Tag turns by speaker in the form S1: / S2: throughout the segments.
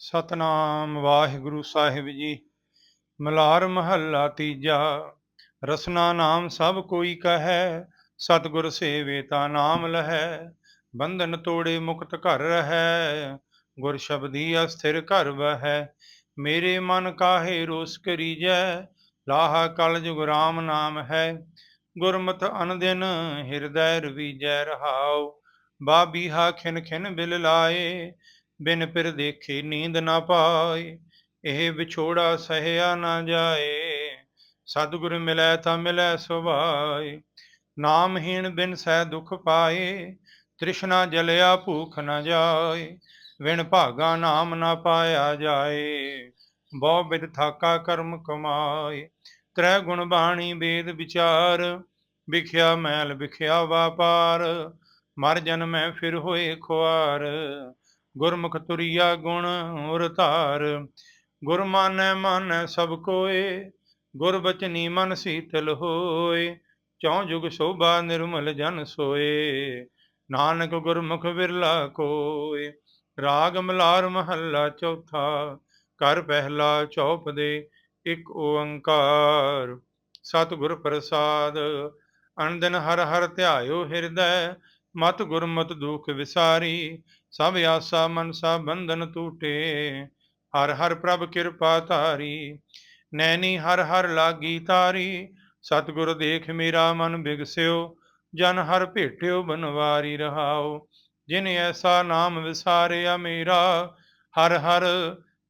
S1: ਸਤਨਾਮ ਵਾਹਿਗੁਰੂ ਸਾਹਿਬ ਜੀ। ਮਲਾਰ ਮਹੱਲਾ ਤੀਜਾ, ਰਸਨਾ ਨਾਮ ਸਭ ਕੋਈ ਕਹੈ, ਸਤਿਗੁਰ ਸੇਵੇ ਤਾ ਨਾਮ ਲਹੈ, ਬੰਧਨ ਤੋੜੇ ਮੁਕਤ ਘਰ ਰਹੈ, ਗੁਰ ਸ਼ਬਦੀ ਅਸਥਿਰ ਘਰ ਬਹੈ ਮੇਰੇ ਮਨ ਕਾਹੇ ਰੋਸ ਕਰੀਜੈ, ਲਾਹਾ ਕਲ ਜੁਗ ਰਾਮ ਨਾਮ ਹੈ, ਗੁਰਮਤਿ ਅਨਦਿਨ ਹਿਰਦੈ ਰਵੀਜੈ ਰਹਾਉ ਬਾਬੀਹਾ ਖਿਨ ਖਿਨ ਬਿਲ ਲਾਏ ਬਿਨ ਪਿਰ ਦੇਖੇ ਨੀਂਦ ਨਾ ਪਾਏ, ਇਹ ਵਿਛੋੜਾ ਸਹਿਆ ਨਾ ਜਾਏ। ਸਤਿਗੁਰ ਮਿਲੈ ਤਾਂ ਮਿਲੈ ਸੁਭਾਏ, ਨਾਮਹੀਣ ਬਿਨ ਸਹਿ ਦੁਖ ਪਾਏ, ਤ੍ਰਿਸ਼ਨਾ ਜਲਿਆ ਭੂਖ ਨਾ ਜਾਏ, ਵਿਣ ਭਾਗਾ ਨਾਮ ਨਾ ਪਾਇਆ ਜਾਏ। ਬਹੁ ਬਿਦ ਥਾਕਾ ਕਰਮ ਕਮਾਏ, ਤ੍ਰੈ ਗੁਣ ਬਾਣੀ ਵੇਦ ਵਿਚਾਰ, ਵਿਖਿਆ ਮੈਲ ਵਿਖਿਆ ਵਾਪਾਰ, ਮਰ ਜਨਮੈ ਫਿਰ ਹੋਏ ਖੁਆਰ। ਗੁਰਮੁਖ ਤੁਰਿਆ ਗੁਣ ਉਰ ਧਾਰ, ਗੁਰ ਮਾਨੈ ਮਾਨੈ ਸਭ ਕੋਏ, ਗੁਰ ਬਚਨੀ ਮਨ ਸੀਤਲ ਹੋਏ ਚੌ ਜੁਗ ਸ਼ੋਭਾ ਨਿਰਮਲ ਜਨ ਸੋਏ। ਨਾਨਕ ਗੁਰਮੁਖ ਵਿਰਲਾ ਕੋਏ, ਰਾਗ ਮਲਾਰ ਮਹੱਲਾ ਚੌਥਾ, ਕਰ ਪਹਿਲਾ ਚੌਪ ਦੇ ਇੱਕ ਓੰਕਾਰ। ਸਤਿਗੁਰ ਪ੍ਰਸਾਦ ਅਨੰਦਨ ਹਰ ਹਰ ਧਿਆਇਓ ਹਿਰਦੈ, ਮਤ ਗੁਰਮਤ ਦੁਖ ਵਿਸਾਰੀ ਸਭ ਆਸਾ ਮਨਸਾ ਬੰਧਨ ਟੂਟੇ, ਹਰ ਹਰ ਪ੍ਰਭ ਕਿਰਪਾ ਧਾਰੀ, ਨੈਣੀ ਹਰ ਹਰ ਲਾਗੀ ਤਾਰੀ, ਸਤਿਗੁਰ ਦੇਖ ਮੇਰਾ ਮਨ ਬਿਗਸਿਓ, ਜਨ ਹਰ ਭੇਟਿਓ ਬਨਵਾਰੀ ਰਹਾਓ, ਜਿਨ ਐਸਾ ਨਾਮ ਵਿਸਾਰਿਆ ਮੇਰਾ, ਹਰ ਹਰ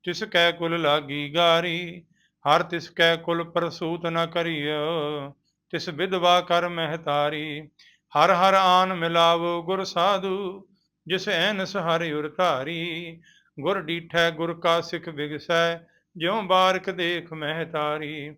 S1: ਤਿਸ ਕੈ ਕੁਲ ਲਾਗੀ ਗਾਰੀ, ਹਰ ਤਿਸ ਕੈ ਕੁਲ ਪ੍ਰਸੂਤ ਨ ਕਰਿਓ ਤਿਸ ਵਿਧਵਾ ਕਰ ਮਹਿਤਾਰੀ ਹਰ ਹਰ ਆਨ ਮਿਲਾਵੋ ਗੁਰ ਸਾਧੂ ਜਿਸ ਐਨਸ ਹਰਿ ਉਰ ਧਾਰੀ, ਗੁਰ ਡੀਠੈ ਗੁਰ ਕਾ ਸਿਖ ਵਿਗਸੈ ਜਿਉ ਬਾਰਕ ਦੇਖ ਮਹਿ ਤਾਰੀ।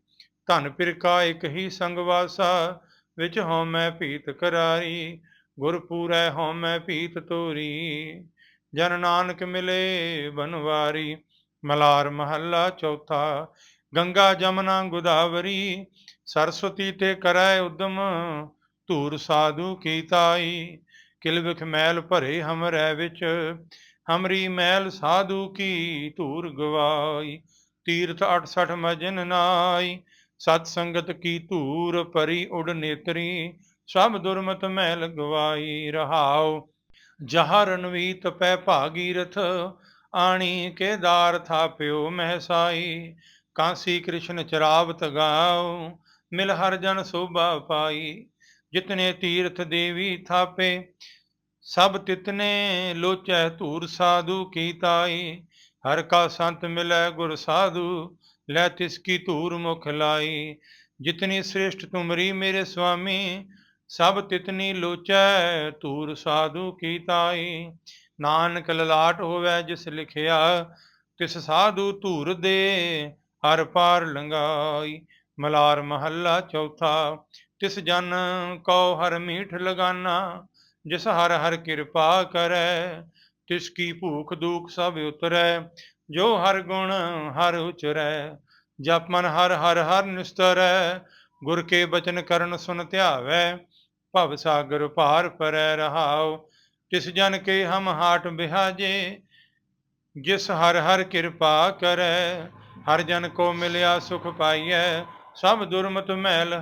S1: ਧਨ ਪਿਰਕਾ ਇਕ ਹੀ ਸੰਗ ਵਾਸਾ, ਵਿੱਚ ਹਉ ਮੈਂ ਭੀਤ ਕਰਾਰੀ। ਗੁਰ ਪੂਰੈ ਹਉ ਮੈਂ ਭੀਤ ਤੋਰੀ, ਜਨ ਨਾਨਕ ਮਿਲੇ ਬਨਵਾਰੀ। ਮਲਾਰ ਮਹੱਲਾ ਚੌਥਾ, ਗੰਗਾ ਜਮਨਾ ਗੁਦਾਵਰੀ। ਸਰਸਵਤੀ ਤੇ ਕਰੈ ਉਦਮ, ਧੂਰ ਸਾਧੂ ਕੀ ਤਾਈ। ਕਿਲ ਵਿਖ ਮੈਲ ਭਰੇ ਹਮਰੈ ਵਿੱਚ, ਹਮਰੀ ਮੈਲ ਸਾਧੂ ਕੀ ਧੂਰ ਗਵਾਈ? ਤੀਰਥ 68 ਮਜਨ ਨਾਈ, ਸਤ ਸੰਗਤ ਕੀ ਧੂਰ ਪਰੀ ਉਡ ਨੇਤਰੀ? ਸਭ ਦੁਰਮਤ ਮੈਲ ਗਵਾਈ ਰਹਾਉ, ਜਹ ਰਣਵੀਤ ਪੈ ਭਾਗੀਰਥ? ਆਣੀ ਕੇਦਾਰ ਥਾਪਿਓ ਮਹਿਸਾਈ? ਕਾਂਸੀ ਕ੍ਰਿਸ਼ਨ ਚਰਾਵਤ ਗਾਉ, ਮਿਲ ਹਰ ਜਨ ਸੋਭਾ ਪਾਈ? ਜਿਤਨੇ ਤੀਰਥ ਦੇਵੀ ਥਾਪੇ, ਸਭ ਤਿਤਨੇ ਲੋਚੈ ਧੂਰ ਸਾਧੂ ਕੀ ਤਾਈ। ਹਰ ਕਾ ਸੰਤ ਮਿਲੈ ਗੁਰ ਸਾਧੂ, ਲੈ ਤਿਸ ਕੀ ਧੂਰ ਮੁਖ ਲਾਈ। ਜਿਤਨੀ ਸ੍ਰੇਸ਼ਟ ਤੁਮਰੀ ਮੇਰੇ ਸੁਆਮੀ ਸਭ ਤਿਤਨੀ ਲੋਚੈ ਧੂਰ ਸਾਧੂ ਕੀ ਤਾਈ। ਨਾਨਕ ਲਲਾਟ ਹੋਵੇ ਜਿਸ ਲਿਖਿਆ, ਤਿਸ ਸਾਧੂ ਧੂਰ ਦੇ ਹਰ ਪਾਰ ਲੰਗਾਈ ਮਲਾਰ ਮਹੱਲਾ ਚੌਥਾ ਤਿਸ ਜਨ ਕਉ ਹਰ ਮੀਠ ਲਗਾਨਾ ਜਿਸ ਹਰ ਹਰ ਕਿਰਪਾ ਕਰੈ ਤਿਸ ਕੀ ਭੂਖ ਦੁਖ ਸਭ ਉਤਰੈ ਜੋ ਹਰ ਗੁਣ ਹਰ ਉਚਰੈ ਜਪ ਮਨ ਹਰ ਹਰ ਹਰ ਨਿਸਤਰੈ ਗੁਰ ਕੇ ਬਚਨ ਕਰਨ ਸੁਨ ਧਿਆਵੈ ਭਵ ਸਾਗਰ ਭਾਰ ਪਰੈ ਰਹਾਉ ਤਿਸ ਜਨ ਕੇ ਹਮ ਹਾਟ ਬਿਹਾਜੇ ਜਿਸ ਹਰ ਹਰ ਕਿਰਪਾ ਕਰੈ ਹਰ ਜਨ ਕੋ ਮਿਲਿਆ ਸੁਖ ਪਾਈਐ ਸਭ ਦੁਰਮਤ ਮੈਲ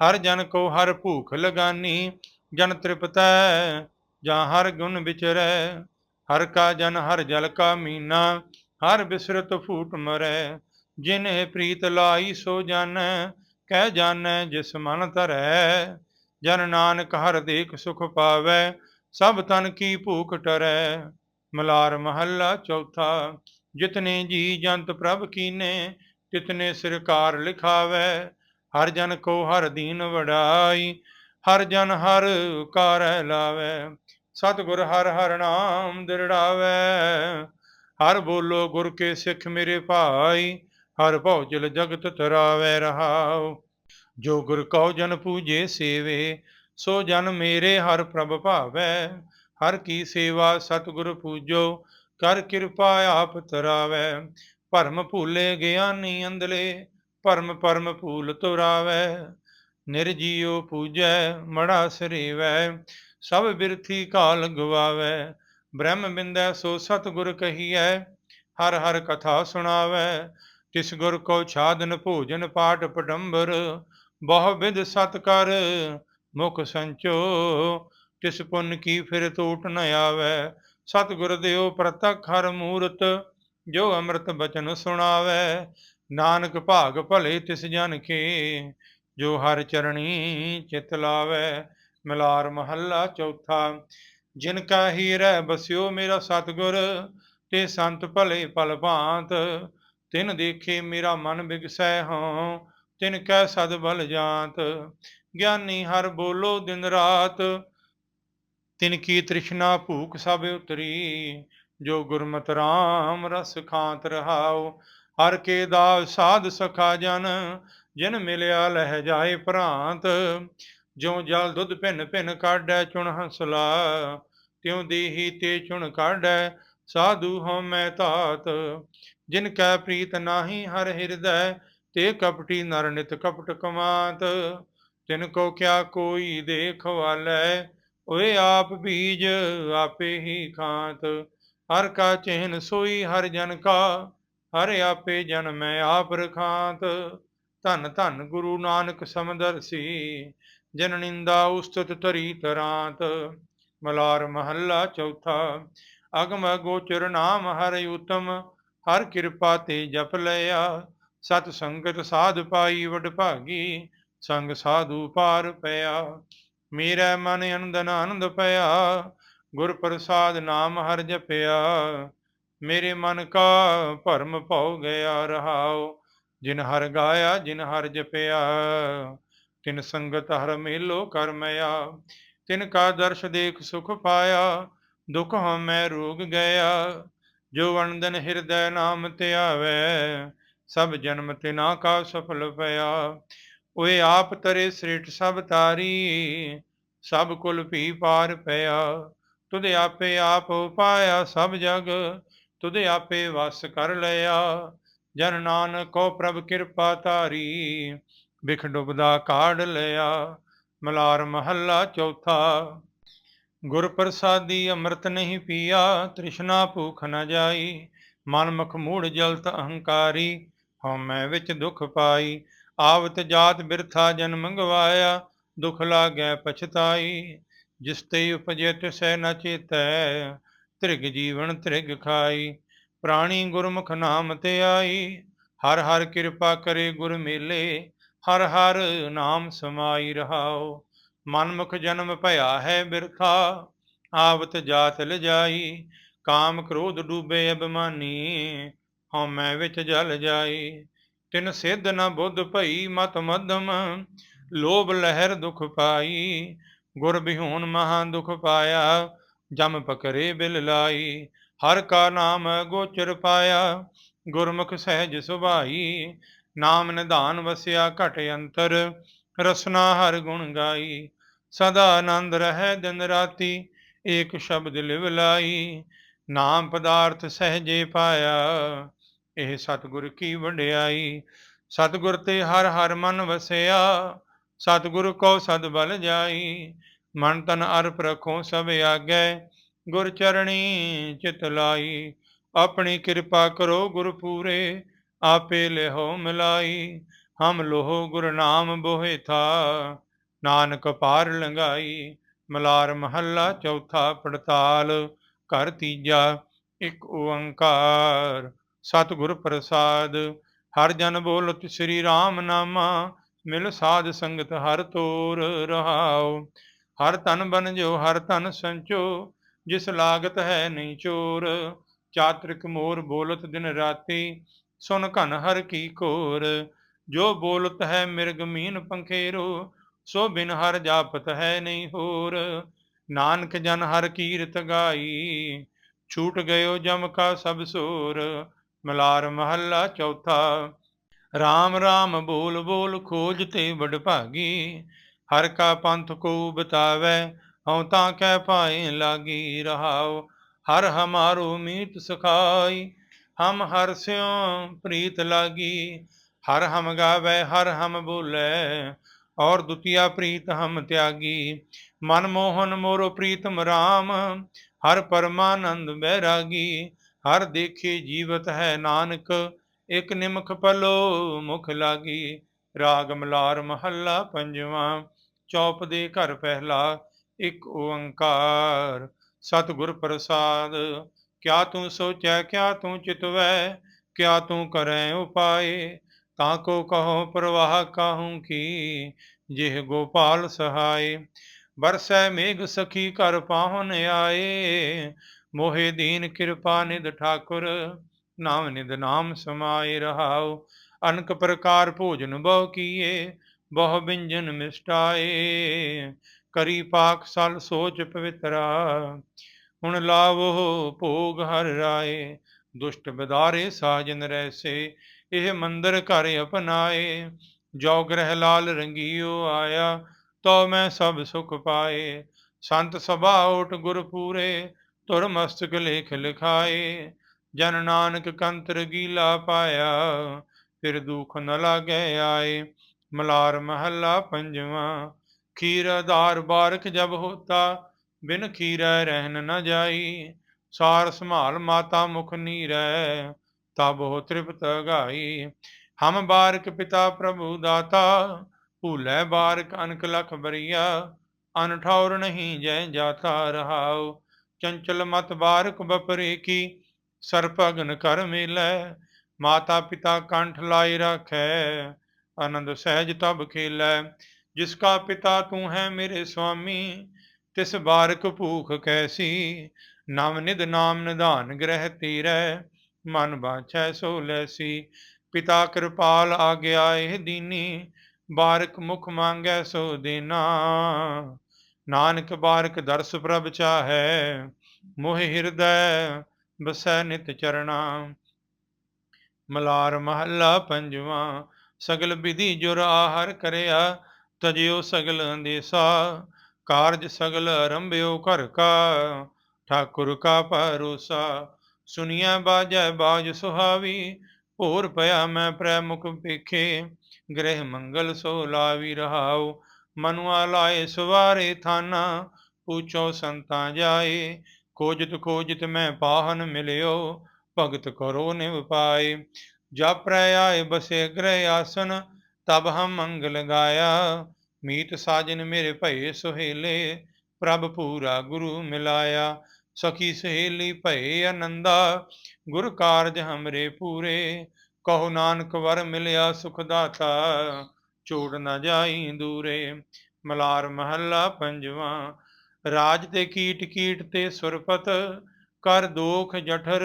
S1: ਹਰ ਜਨ ਕੋ ਹਰ ਭੂਖ ਲਗਾਨੀ, ਜਨ ਤ੍ਰਿਪਤੈ, ਜਾਂ ਹਰ ਗੁਣ ਵਿਚਰੈ। ਹਰ ਕਾ ਜਨ, ਹਰ ਜਲ ਕਾ ਮੀਨਾ, ਹਰ ਬਿਸਰਤ ਫੂਟ ਮਰੈ। ਜਿਨਹਿ ਪ੍ਰੀਤ ਲਾਈ ਸੋ ਜਾਣੈ, ਕਹਿ ਜਾਣੈ ਜਿਸ ਮਨ ਧਰੈ। ਜਨ ਨਾਨਕ ਹਰ ਦੇਖ ਸੁਖ ਪਾਵੈ, ਸਭ ਤਨ ਕੀ ਭੂਖ ਟਰੈ। ਮਲਾਰ ਮਹੱਲਾ ਚੌਥਾ, ਜਿਤਨੇ ਜੀ ਜੰਤ ਪ੍ਰਭ ਕੀਨੇ, ਤਿਤਨੇ ਸਰਕਾਰ ਲਿਖਾਵੈ। ਹਰ ਜਨ ਕੋ ਹਰ ਦੀਨ ਵਡਾਈ, ਹਰ ਜਨ ਹਰ ਕਾਰੈ ਲਾਵੈ, ਸਤਿਗੁਰ ਹਰ ਹਰ ਨਾਮ ਦਿਰੜਾਵੈ। ਹਰ ਬੋਲੋ ਗੁਰ ਕੇ ਸਿੱਖ ਮੇਰੇ ਭਾਈ, ਹਰ ਭਉਜਲ ਜਗਤ ਤਰਾਵੈ ਰਹਾਉ। ਜੋ ਗੁਰ ਕਉ ਜਨ ਪੂਜੇ ਸੇਵੇ, ਸੋ ਜਨ ਮੇਰੇ ਹਰ ਪ੍ਰਭ ਭਾਵੈ। ਹਰ ਕੀ ਸੇਵਾ ਸਤਿਗੁਰ ਪੂਜੋ, ਕਰ ਕਿਰਪਾ ਆਪ ਤਰਾਵੈ। ਭਰਮ ਭੂਲੇ ਗਿਆਨੀ ਅੰਦਲੇ ਭਰਮ ਪਰਮ ਭੂਲ ਤੁਰਾਵੈ, ਨਿਰਜੀਉ ਪੂਜੈ, ਮੜਾ ਸਰੀਵੈ, ਸਭ ਬਿਰਥੀ ਕਾਲ ਗਵਾਵੈ, ਬ੍ਰਹਮ ਬਿੰਦੈ ਸੋ ਸਤਿਗੁਰ ਕਹੀਐ, ਹਰ ਹਰ ਕਥਾ ਸੁਣਾਵੇ, ਤਿਸ ਗੁਰ ਕੋ ਛਾਦਨ ਭੋਜਨ ਪਾਠ ਪਡੰਬਰ ਬਹੁ ਵਿਦ ਸਤ ਕਰ ਮੁਖ ਸੰਚੋ, ਤਿਸ ਪੁੰਨ ਕੀ ਫਿਰ ਟੂਟ ਨ ਆਵੇ ਸਤ ਗੁਰ ਦਿਓ ਪ੍ਰਤਖ ਹਰ ਮੂਰਤ, ਜੋ ਅੰਮ੍ਰਿਤ ਬਚਨ ਸੁਣਾਵੇ ਨਾਨਕ ਭਾਗ ਭਲੇ ਤਿਸ ਜਨ ਕੇ, ਜੋ ਹਰ ਚਰਣੀ ਚਿਤ ਲਾਵੇ, ਮਿਲਾਰ ਮਹੱਲਾ ਚੌਥਾ, ਜਿਨ ਕਾ ਹੀਰੈ ਬਸਿਓ ਮੇਰਾ ਸਤਗੁਰ, ਤੇ ਸੰਤ ਭਲੇ ਪਲ ਭਾਂਤ, ਤਿਨ ਦੇਖੇ ਮੇਰਾ ਮਨ ਬਿਗਸੈ ਹਉ, ਤਿਨ ਕੈ ਸਦ ਬਲ ਜਾਤ, ਗਿਆਨੀ ਹਰ ਬੋਲੋ ਦਿਨ ਰਾਤ, ਤਿਨ ਕੀ ਤ੍ਰਿਸ਼ਨਾ ਭੂਖ ਸਭ ਉਤਰੀ, ਜੋ ਗੁਰਮਤਿ ਰਾਮ ਰਸ ਖਾਂਤ ਰਹਾਉ ਹਰ ਕੇ ਦਾ ਸਾਧ ਸਖਾ ਜਨ, ਜਿਨ ਮਿਲਿਆ ਲਹਿ ਜਾਏ ਭਰਾਂਤ। ਜਿਉ ਜਲ ਦੁੱਧ ਭਿੰਨ ਭਿੰਨ ਕਾਢੈ, ਚੁਣ ਹੰਸਲਾ ਤਿਉ ਦੇਹੀ ਤੇ ਚੁਣ ਕਾਢੈ, ਸਾਧੂ ਹਉ ਮੈਂ ਧਾਤ। ਜਿਨ ਕੈ ਪ੍ਰੀਤ ਨਾਹੀ ਹਰ ਹਿਰਦੈ, ਤੇ ਕਪਟੀ ਨਰ ਨਿਤ ਕਪਟ ਕਮਾਤ। ਤਿਨ ਕੋ ਕਿਆ ਕੋਈ ਦੇਖ ਵਾਲੈ, ਓਏ ਆਪ ਬੀਜ ਆਪੇ ਹੀ ਖਾਂਤ। ਹਰ ਕਾ ਚਿਹਨ ਸੋਈ ਹਰ ਜਨ ਕਾ ਹਰ ਆਪੇ ਜਨ ਆਪ ਰਖਾਂਤ, ਧੰਨ ਧੰਨ ਗੁਰੂ ਨਾਨਕ ਸਮਦਰਸੀ ਜਨ ਨਿੰਦਾ ਉਸਤਤ ਤਰੀ ਤਰਾਂਤ ਮਲਾਰ ਮਹੱਲਾ ਚੌਥਾ, ਅਗਮ ਗੋਚਰ ਨਾਮ ਹਰ ਉਤਮ, ਹਰ ਕਿਰਪਾ ਤੇ ਜਪ ਲਿਆ। ਸਤ ਸੰਗਤ ਸਾਧ ਪਾਈ ਵਡ ਭਾਗੀ, ਸੰਗ ਸਾਧੂ ਪਾਰ ਪਿਆ। ਮੇਰਾ ਮਨ ਅਨੰਦਨ ਆਨੰਦ ਪਿਆ, ਗੁਰ ਪ੍ਰਸਾਦ ਨਾਮ ਹਰ ਜਪਿਆ। ਮੇਰੇ ਮਨ ਕਾ ਭਰਮ ਭਉ ਗਿਆ ਰਹਾਉ, ਜਿਨ ਹਰ ਗਾਇਆ, ਜਿਨ ਹਰ ਜਪਿਆ। ਤਿਨ ਸੰਗਤ ਹਰ ਮੇਲੋ ਕਰਮਿਆ ਤਿਨ ਕਾ ਦਰਸ਼ ਦੇਖ ਸੁਖ ਪਾਇਆ, ਦੁਖ ਹਮੈ ਰੋਗ ਗਿਆ ਜੋ ਵੰਦਨ ਹਿਰਦੈ ਨਾਮ ਧਿਆਵੈ ਸਭ ਜਨਮ ਤਿਨਾ ਕਾ ਸਫਲ ਪਿਆ। ਓਏ ਆਪ ਤਰੇ ਸ੍ਰਿਟ ਸਭ ਤਾਰੀ, ਸਭ ਕੁਲ ਭੀ ਪਾਰ ਪਿਆ। ਤੁਦੇ ਆਪੇ ਆਪ ਉਪਾਇਆ ਸਭ ਜਗ ਤੁਦੇ ਆਪੇ ਵਸ ਕਰ ਲਿਆ। ਜਨ ਨਾਨਕ ਕੋ ਪ੍ਰਭ ਕਿਰਪਾ ਧਾਰੀ, ਵਿਖ ਡੁਬਦਾ ਕਾੜ ਲਿਆ। ਮਲਾਰ ਮਹੱਲਾ ਚੌਥਾ ਗੁਰ ਪ੍ਰਸਾਦੀ ਅੰਮ੍ਰਿਤ ਨਹੀਂ ਪੀਆ। ਤ੍ਰਿਸ਼ਨਾ ਭੂਖ ਨ ਜਾਈ ਮਨ ਮੁਖ ਮੂੜ ਜਲਤ ਅਹੰਕਾਰੀ। ਹਉਮੈ ਵਿੱਚ ਦੁਖ ਪਾਈ, ਆਵਤ ਜਾਤ ਬਿਰਥਾ ਜਨਮ ਗਵਾਇਆ ਦੁਖ ਲਾਗੈ ਪਛਤਾਈ, ਜਿਸ ਤੇ ਉਪਜੇ ਤਿਸੈ ਨ ਚੇਤੈ। ਤ੍ਰਿਗ ਜੀਵਨ ਤ੍ਰਿਗ ਖਾਈ, ਪ੍ਰਾਣੀ ਗੁਰਮੁਖ ਨਾਮ ਤੇ ਆਈ। ਹਰ ਹਰ ਕਿਰਪਾ ਕਰੇ ਗੁਰ ਮੇਲੇ, ਹਰ ਹਰ ਨਾਮ ਸਮਾਈ ਰਹਾਓ ਮਨਮੁਖ ਜਨਮ ਭਇਆ ਹੈ ਬਿਰਥਾ, ਆਵਤ ਜਾਤ ਲਜਾਈ। ਕਾਮ ਕ੍ਰੋਧ ਡੂਬੇ ਅਭਿਮਾਨੀ ਹਉਮੈ ਵਿੱਚ ਜਲ ਜਾਈ। ਤਿਨ ਸਿੱਧ ਨ ਬੁੱਧ ਭਈ ਮਤ ਮਦਮ ਲੋਭ ਲਹਿਰ ਦੁਖ ਪਾਈ। ਗੁਰ ਬਿਹੂਨ ਮਹਾ ਦੁਖ ਪਾਇਆ ਜਮ ਪਕਰੇ ਬਿਲ ਲਾਈ, ਹਰ ਕਾ ਨਾਮ ਗੋਚਰ ਪਾਇਆ, ਗੁਰਮੁਖ ਸਹਿਜ ਸੁਭਾਈ, ਨਾਮ ਨਿਧਾਨ ਵਸਿਆ ਘਟ ਅੰਤਰ, ਰਸਨਾ ਹਰ ਗੁਣ ਗਾਈ, ਸਦਾ ਆਨੰਦ ਰਹਿ ਦਿਨ ਰਾਤੀ, ਏਕ ਸ਼ਬਦ ਲਿਵ ਲਾਈ, ਨਾਮ ਪਦਾਰਥ ਸਹਜੇ ਪਾਇਆ, ਇਹ ਸਤਿਗੁਰ ਕੀ ਵਡਿਆਈ, ਸਤਿਗੁਰ ਤੇ ਹਰ ਹਰ ਮਨ ਵਸਿਆ, ਸਤਿਗੁਰ ਕੋ ਸਦ ਬਲ ਜਾਈ ਮਨ ਤਨ ਅਰਪ ਰਖੋ ਸਭ ਆਗੇ, ਗੁਰ ਚਰਣੀ ਚਿਤ ਲਾਈ। ਆਪਣੀ ਕਿਰਪਾ ਕਰੋ ਗੁਰ ਪੂਰੇ, ਆਪੇ ਲਿਹੋ ਮਿਲਾਈ। ਹਮ ਲੋਹ ਗੁਰ ਨਾਮ ਬੋਹਿ ਥਾ, ਨਾਨਕ ਪਾਰ ਲੰਗਾਈ ਮਲਾਰ ਮਹੱਲਾ ਚੌਥਾ ਪੜਤਾਲ ਘਰ ਤੀਜਾ, ਇੱਕ ਓੰਕਾਰ। ਸਤਿਗੁਰ ਪ੍ਰਸਾਦ, ਹਰ ਜਨ ਬੋਲਤ ਸ੍ਰੀ ਰਾਮ ਨਾਮਾ, ਮਿਲ ਸਾਧ ਸੰਗਤ ਹਰ ਤੋਰ ਰਹਾਉ। ਹਰ ਧਨ ਬਨ ਜੋ, ਹਰ ਧਨ ਸੰਚੋ, ਜਿਸ ਲਾਗਤ ਹੈ ਨਹੀਂ ਚੋਰ। ਚਾਤ੍ਰਿਕ ਮੋਰ ਬੋਲਤ ਦਿਨ ਰਾਤੀ, ਸੁਨ ਘਨ ਹਰ ਕੀ ਕੋਰ। ਜੋ ਬੋਲਤ ਹੈ ਮਿਰਗ ਮੀਨ ਪੰਖੇਰੋ, ਸੋ ਬਿਨ ਹਰ ਜਾਪਤ ਹੈ ਨਹੀਂ ਹੋਰ। ਨਾਨਕ ਜਨ ਹਰ ਕੀਰਤ ਗਾਈ, ਛੂਟ ਗਇਓ ਜਮ ਕਾ ਸਭ ਸੋਰ। ਮਲਾਰ ਮਹੱਲਾ ਚੌਥਾ RAM RAM ਬੋਲ ਬੋਲ ਖੋਜ ਤੇ ਵਡ ਭਾਗੀ। ਹਰ ਕਾ ਪੰਥ ਕੋ ਬਤਾਵੇ, ਹਉ ਤਾਂ ਕਹਿ ਪਾਏ ਲਾਗੀ ਰਹਾਉ। ਹਰ ਹਮਾਰੋ ਮੀਤ ਸਖਾਈ, ਹਮ ਹਰ ਸਿਉ ਪ੍ਰੀਤ ਲਾਗੀ। ਹਰ ਹਮ ਗਾਵੇ, ਹਰ ਹਮ ਬੋਲੇ, ਔਰ ਦੁਤੀਆ ਪ੍ਰੀਤ ਹਮ ਤਿਆਗੀ। ਮਨ ਮੋਹਨ ਮੋਰੋ ਪ੍ਰੀਤਮ RAM ਹਰ ਪਰਮਾਨੰਦ ਬੈਰਾਗੀ ਹਰ ਦੇਖੇ ਜੀਵਤ ਹੈ ਨਾਨਕ, ਇਕ ਨਿਮਖ ਪਲੋ ਮੁਖ ਲਾਗੀ। ਰਾਗ ਮਲਾਰ ਮਹੱਲਾ ਪੰਜਵਾਂ ਚੌਪ ਦੇ ਘਰ ਪਹਿਲਾ ਇੱਕ ਓੰਕਾਰ। ਸਤਿਗੁਰ ਪ੍ਰਸਾਦ, ਕਿਆ ਤੂੰ ਸੋਚੈ, ਕਿਆ ਤੂੰ ਚਿਤਵੈ, ਕਿਆ ਤੂੰ ਕਰੈ ਉਪਾਏ, ਤਾਂ ਕੋ ਕਹੋ ਪ੍ਰਵਾਹ ਕਾਹੂ ਕੀ, ਜਿਹ ਗੋਪਾਲ ਸਹਾਏ। ਬਰਸੈ ਮੇਘ ਸਖੀ ਕਰ ਪਾਹਨ ਆਏ, ਮੋਹਿ ਦੀਨ ਕਿਰਪਾ ਨਿਦ ਠਾਕੁਰ, ਨਾਮ ਨਿਧ ਨਾਮ ਸਮਾਏ ਰਹਾਉ। ਅਨਕ ਪ੍ਰਕਾਰ ਭੋਜਨ ਬਹੁ ਕੀਏ ਬਹੁ ਬਿੰਜਨ ਮਿਸਟਾਏ ਕਰੀ ਪਾਕ ਸਲ ਸੋਚ ਪਵਿੱਤਰਾ। ਹੁਣ ਲਾਵੋ ਭੋਗ ਹਰ ਰਾਏ, ਦੁਸ਼ਟ ਬਦਾਰੇ ਸਾਜਨ ਰਹਿਸੇ ਇਹ ਮੰਦਰ ਘਰ ਅਪਨਾਏ। ਜੋ ਗ੍ਰਹਿ ਲਾਲ ਰੰਗੀਓ ਆਇਆ ਤੋ ਮੈਂ ਸਭ ਸੁਖ ਪਾਏ। ਸੰਤ ਸਭਾ ਓਟ ਗੁਰ ਪੂਰੇ ਤੁਰ ਮਸਤਕ ਲੇਖ ਲਿਖਾਏ। ਜਨ ਨਾਨਕ ਕੰਤਰ ਗੀਲਾ ਪਾਇਆ, ਫਿਰ ਦੁਖ ਨ ਲਾਗੇ ਆਏ। ਮਲਾਰ ਮਹੱਲਾ ਪੰਜਵਾਂ, ਖੀਰ ਆਧਾਰ ਬਾਰਕ ਜਬ ਹੋਤਾ, ਬਿਨ ਖੀਰੈ ਰਹਿਨ ਨ ਜਾਈ, ਸਾਰ ਸੰਭਾਲ ਮਾਤਾ ਮੁਖ ਨੀਰੈ, ਤਬ ਹੋ ਤ੍ਰਿਪਤ ਗਾਈ। ਹਮ ਬਾਰਕ ਪਿਤਾ ਪ੍ਰਭੂ ਦਾਤਾ, ਭੂਲੇ ਬਾਰਕ ਅਨਕ ਲਖ ਬਰੀਆ ਅਨ ਨਹੀਂ ਜੈ ਜਾਤਾ ਰਹਾਉ। ਚੰਚਲ ਮਤ ਬਾਰਕ ਬਪਰੇ ਕੀ, ਸਰਪਗਨ ਕਰ ਮਿਲੈ, ਮਾਤਾ ਪਿਤਾ ਕੰਠ ਲਾਈ ਰੱਖੈ। ਆਨੰਦ ਸਹਿਜ ਤਬ ਖੇਲੈ, ਜਿਸ ਕਾ ਪਿਤਾ ਤੂੰ ਹੈ ਮੇਰੇ ਸੁਆਮੀ, ਤਿਸ ਬਾਰਕ ਭੂਖ ਕੈਸੀ ਨਵ ਨਿਦ ਨਾਮ ਨਿਧਾਨ ਗ੍ਰਹਿ ਤੀਰੈ, ਮਨ ਬਾਛੈ ਸੋ ਲੈਸੀ, ਪਿਤਾ ਕਿਰਪਾਲ ਆਗਿਆ ਇਹ ਦੀਨੀ, ਬਾਰਕ ਮੁਖ ਮੰਗੈ ਸੋ ਦੇਨਾ। ਨਾਨਕ ਬਾਰਕ ਦਰਸ ਪ੍ਰਭ ਚਾਹੈ, ਮੋਹਿ ਹਿਰਦੈ ਬਸੈ ਨਿਤ ਚਰਣਾ। ਮਲਾਰ ਮਹੱਲਾ ਪੰਜਵਾਂ ਸਗਲ ਵਿਧੀ ਜੁਰ ਆਹਰ ਕਰਿਆ, ਤਜਿਓ ਸਗਲ ਅੰਦੇਸਾ। ਕਾਰਜ ਸਗਲ ਅਰੰਭਿਓ ਘਰ ਕਾ, ਠਾਕੁਰ ਕਾ ਭਰੋਸਾ। ਸੁਨੀਆ ਬਾਜੈ ਬਾਜ ਸੁਹਾਵੀ, ਭੋਰ ਪਿਆ ਮੈਂ ਪ੍ਰੈ ਮੁਖ ਵੇਖੇ ਗ੍ਰਹਿ ਮੰਗਲ ਸੋ ਲਾਵੀ ਰਹਾਉ, ਮਨੁਆ ਲਾਏ ਸਵਾਰੇ ਥਾਨਾ। ਪੁੱਛੋ ਸੰਤਾਂ ਜਾਏ ਖੋਜਤ ਖੋਜਤ ਮੈਂ ਪਾਹਨ ਮਿਲਿਓ, ਭਗਤ ਕਰੋ ਨਿਵ ਪਾਏ। ਜਾਪਰੈ ਆਏ, ਬਸੇ ਗ੍ਰਹਿ ਆਸਨ, ਤਬ ਹਮ ਮੰਗਲ ਗਾਇਆ। ਮੀਤ ਸਾਜਨ ਮੇਰੇ ਭਏ ਸੁਹੇਲੇ, ਪ੍ਰਭ ਪੂਰਾ ਗੁਰੂ ਮਿਲਾਇਆ। ਸਖੀ ਸਹੇਲੀ ਭਏ ਆਨੰਦਾ, ਗੁਰ ਕਾਰਜ ਹਮਰੇ ਪੂਰੇ। ਕਹੋ ਨਾਨਕ ਵਰ ਮਿਲਿਆ ਸੁਖ ਦਾਤਾ ਛੋੜ ਨ ਜਾਈ ਦੂਰੇ। ਮਲਾਰ ਮਹੱਲਾ ਪੰਜਵਾਂ, ਰਾਜ ਤੇ ਕੀਟ ਕੀਟ ਤੇ ਸੁਰਪਤ ਕਰ ਦੋਖ ਜਠਰ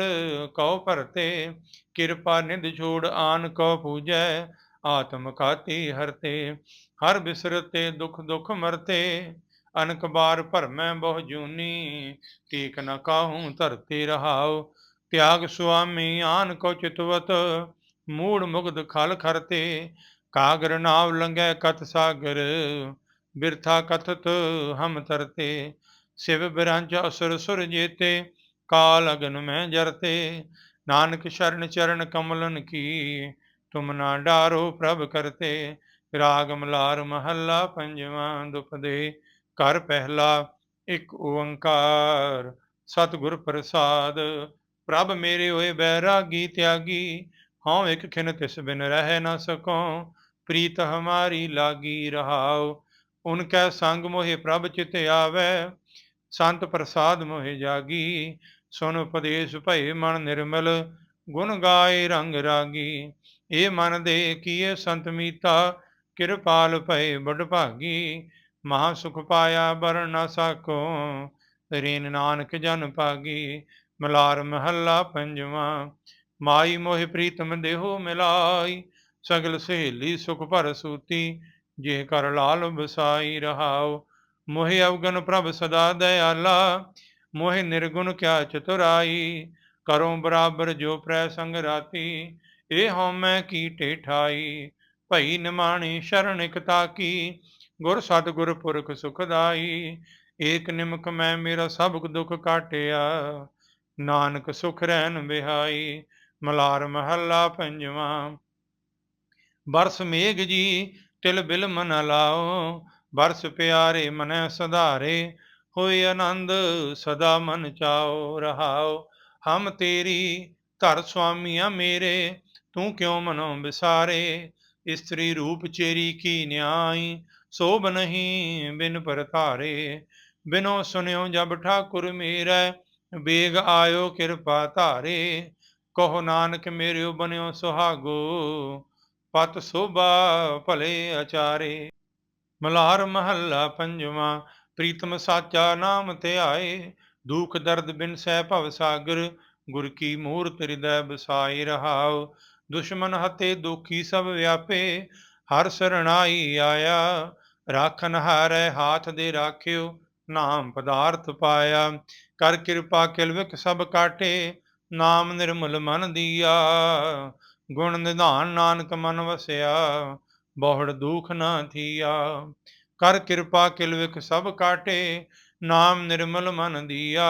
S1: ਕਉ ਭਰਤੇ, ਕਿਰਪਾ ਨਿਧ ਛੋੜ ਆਨ ਕਉ ਪੂਜੈ, ਆਤਮ ਕਾਤੀ ਹਰਤੇ, ਹਰ ਬਿਸਰਤੇ ਦੁਖ ਦੁਖ ਮਰਤੇ, ਅਨਕ ਬਾਰ ਭਰਮੈ ਬਹੁ ਜੂਨੀ ਟੀਕ ਨ ਕਾਹੂ ਧਰਤੀ ਰਹਾਉ, ਤਿਆਗ ਸੁਆਮੀ ਆਨ ਕੋ ਚਿਤਵਤ, ਮੂੜ ਮੁਗਧ ਖਲ ਖਰਤੇ, ਕਾਗਰ ਨਾਵ ਲੰਗੈ ਕਤ ਸਾਗਰ, ਬਿਰਥਾ ਕਥਤ ਹਮ ਤਰਤੇ ਸਿਵ ਬਿਰੰਜ ਅਸੁਰ ਸੁਰ ਜੇਤੇ ਕਾਲ ਅਗਨ ਮੈਂ ਜਰਤੇ ਨਾਨਕ ਸ਼ਰਨ ਚਰਨ ਕਮਲਨ ਕੀ, ਤੁਮ ਨਾ ਡਾਰੋ ਪ੍ਰਭ ਕਰਤੇ। ਰਾਗ ਮਲਾਰ ਮਹੱਲਾ ਪੰਜਵਾਂ ਦੁਪਦੇ ਕਰ ਪਹਿਲਾ ਇੱਕ ਓੰਕਾਰ। ਸਤਿਗੁਰ ਪ੍ਰਸਾਦ, ਪ੍ਰਭ ਮੇਰੇ ਹੋਏ ਬੈਰਾਗੀ ਤਿਆਗੀ। ਹਉ ਇੱਕ ਖਿਨ ਤਿਸ ਬਿਨ ਰਹਿ ਨਾ ਸਕੋ, ਪ੍ਰੀਤ ਹਮਾਰੀ ਲਾਗੀ ਰਹਾਉ। ਉਨਕੈ ਸੰਗ ਮੋਹਿ ਪ੍ਰਭ ਚਿਤ ਆਵੈ, ਸੰਤ ਪ੍ਰਸਾਦ ਮੋਹਿ ਜਾਗੀ। ਸੁਨ ਉਪਦੇਸ਼ ਭਏ ਮਨ ਨਿਰਮਲ, ਗੁਣ ਗਾਏ ਰੰਗ ਰਾਗੀ। ਏ ਮਨ ਦੇ ਕੀਏ ਸੰਤ ਮੀਤਾ, ਕਿਰਪਾਲ ਭਏ ਬੜ ਭਾਗੀ। ਮਹਾ ਸੁਖ ਪਾਇਆ ਬਰਨ ਨਾ ਸਾਕੋ ਰੇਨ ਨਾਨਕ ਜਨ ਪਾਗੀ ਮਲਾਰ ਮਹੱਲਾ ਪੰਜਵਾਂ, ਮਾਈ ਮੋਹਿ ਪ੍ਰੀਤਮ ਦੇਹੋ ਮਿਲਾਈ। ਸਗਲ ਸਹੇਲੀ ਸੁਖ ਭਰ ਸੂਤੀ, ਜੇ ਕਰ ਲਾਲ ਬਸਾਈ ਰਹਾਓ ਮੋਹਿ ਅਵਗਨ ਪ੍ਰਭ ਸਦਾ ਦਇਆਲਾ। ਮੋਹਿ ਨਿਰਗੁਣ ਕਿਆ ਚਤੁਰਾਈ, ਕਰੋ ਬਰਾਬਰ ਜੋ ਪ੍ਰੈ ਸੰਗ ਰਾਤੀ, ਇਹ ਹਉਮੈ ਕੀ ਟੇਠਾਈ ਭਈ ਨਿਮਾਣੀ ਸ਼ਰਨ ਇਕਤਾ ਕੀ ਗੁਰ ਸਤਿਗੁਰ ਪੁਰਖ ਸੁਖਦਾਈ ਏਕ ਨਿਮਕ ਮੈਂ ਮੇਰਾ ਸਭ ਦੁੱਖ ਕਾਟਿਆ, ਨਾਨਕ ਸੁਖ ਰਹਿਣ ਬਿਹਾਈ ਮਲਾਰ ਮਹੱਲਾ ਪੰਜਵਾਂ, ਬਰਸ ਮੇਘ ਜੀ, ਤਿਲ ਬਿਲ ਮਨ ਲਾਓ। ਬਰਸ ਪਿਆਰੇ ਮਨੈ ਸਧਾਰੇ ਹੋਏ ਆਨੰਦ, ਸਦਾ ਮਨ ਚਾਓ, ਰਹਾਓ। ਹਮ ਤੇਰੀ ਧਰ ਸੁਆਮੀਆਂ ਮੇਰੇ, ਤੂੰ ਕਿਉ ਮਨੋ ਵਿਸਾਰੇ? ਇਸਤਰੀ ਰੂਪ ਚੇਰੀ ਕੀ ਨਿਆਈ, ਸੋਭ ਨਹੀਂ ਬਿਨ ਪਰਤਾਰੇ। ਬਿਨੋ ਸੁਨਿਓ ਜਬ ਠਾਕੁਰ ਮੇਰਾ, ਬੇਗ ਆਇਓ ਕਿਰਪਾ ਧਾਰੇ। ਕਹੋ ਨਾਨਕ ਮੇਰਿਓ ਬਨਿਓ ਸੁਹਾਗੋ, ਪਤ ਸੋਭਾ ਭਲੇ ਅਚਾਰੇ। ਮਲਾਰ ਮਹੱਲਾ ਪੰਜਵਾਂ ਪ੍ਰੀਤਮ ਸਾਚਾ ਨਾਮ ਧਿਆਏ ਦੁਖ ਦਰਦ ਬਿਨ ਸਹਿ ਭਵ ਸਾਗਰ, ਗੁਰ ਕੀ ਮੂਰਤ ਹਿਰਦੈ ਬਸਾਈ ਰਹਾਉ, ਦੁਸ਼ਮਨ ਹਤੇ ਦੁਖੀ ਸਭ ਵਿਆਪੇ, ਹਰ ਸਰਣਾਈ ਆਇਆ, ਰਾਖਨ ਹਾਰੈ ਹਾਥ ਦੇ ਰਾਖਿਓ, ਨਾਮ ਪਦਾਰਥ ਪਾਇਆ, ਕਰ ਕਿਰਪਾ ਕਿਲਵਿਕ ਸਭ ਕਾਟੇ, ਨਾਮ ਨਿਰਮਲ ਮਨ ਦੀਆ, ਗੁਣ ਨਿਧਾਨ ਨਾਨਕ ਮਨ ਵਸਿਆ, ਬਹੁੜ ਦੁਖ ਨਾ ਥੀਆ। ਕਰ ਕਿਰਪਾ ਕਿਲਵਿਕ ਸਭ ਕਾਟੇ, ਨਾਮ ਨਿਰਮਲ ਮਨ ਦੀਆ।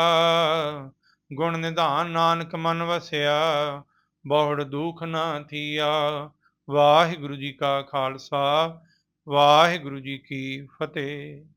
S1: ਗੁਣ ਨਿਧਾਨ ਨਾਨਕ ਮਨ ਵਸਿਆ, ਬਹੁੜ ਦੁਖ ਨਾ ਥੀਆ। ਵਾਹਿਗੁਰੂ ਜੀ ਕਾ ਖਾਲਸਾ, ਵਾਹਿਗੁਰੂ ਜੀ ਕੀ ਫਤਿਹ।